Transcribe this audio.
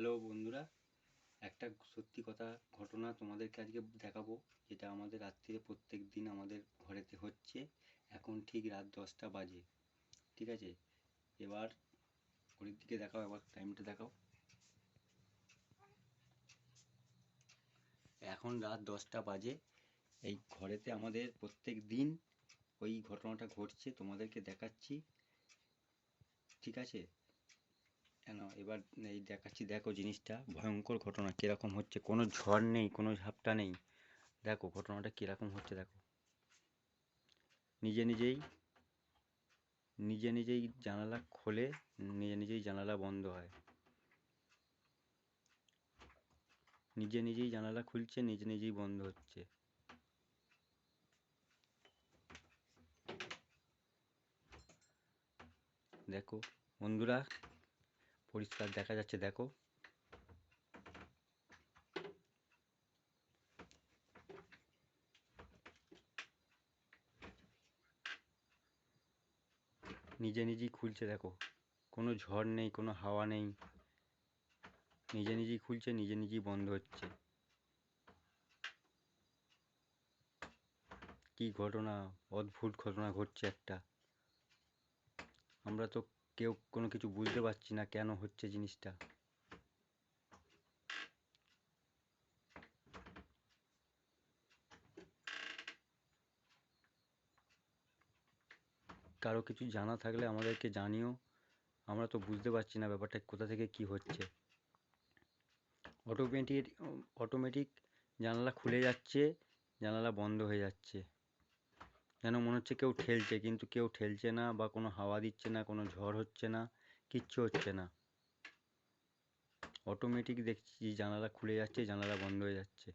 Hello বন্ধুরা, একটা সত্যি কথা ঘটনা তোমাদেরকে আজকে দেখাবো, যেটা আমাদের রাত্রিরে প্রত্যেক দিন আমাদের ঘরেতে হচ্ছে। এখন ঠিক রাত দশটা বাজে, ঠিক আছে? এবার ঘড়ির দিকে দেখাও, এবার টাইমটা দেখাও। এখন রাত দশটা বাজে, এই ঘরেতে আমাদের প্রত্যেক দিন ওই ঘটনাটা ঘটছে, তোমাদেরকে দেখাচ্ছি, ঠিক আছে? কেন? এবার এই দেখাচ্ছি, দেখো জিনিসটা, ভয়ঙ্কর ঘটনা, কীরকম হচ্ছে, কোনো ঝড় নেই, কোনো ঝাপটা নেই। দেখো ঘটনাটা কীরকম হচ্ছে, দেখো। নিজে নিজেই নিজে নিজেই জানালা খোলে, নিজে নিজেই জানালা বন্ধ হয়। নিজে নিজেই জানালা খুলছে, নিজে নিজেই বন্ধ হচ্ছে। দেখো, বন্ধুরা পরিষ্কার দেখা যাচ্ছে, দেখো। নিজে নিজেই খুলছে, দেখো। কোনো ঝড় নেই, কোনো হাওয়া নেই। নিজে নিজেই খুলছে, নিজে নিজেই বন্ধ হচ্ছে। কি ঘটনা, অদ্ভুত ঘটনা ঘটছে একটা। আমরা তো কেউ কোনো কিছু বুঝতে পারছি না কেন হচ্ছে জিনিসটা। কারও কিছু জানা থাকলে আমাদেরকে জানিও। আমরা তো বুঝতে পারছি না ব্যাপারটা কোথা থেকে কি হচ্ছে। অটোমেটিক অটোমেটিক জানালা খুলে যাচ্ছে, জানালা বন্ধ হয়ে যাচ্ছে। যেন মনে হচ্ছে কেউ ঠেলছে, কিন্তু কেউ ঠেলছে না বা কোনো হাওয়া দিচ্ছে না, কোনো ঝড় হচ্ছে না, কিচ্ছু হচ্ছে না। অটোমেটিক দেখছি জানালা খুলে যাচ্ছে, জানালা বন্ধ হয়ে যাচ্ছে।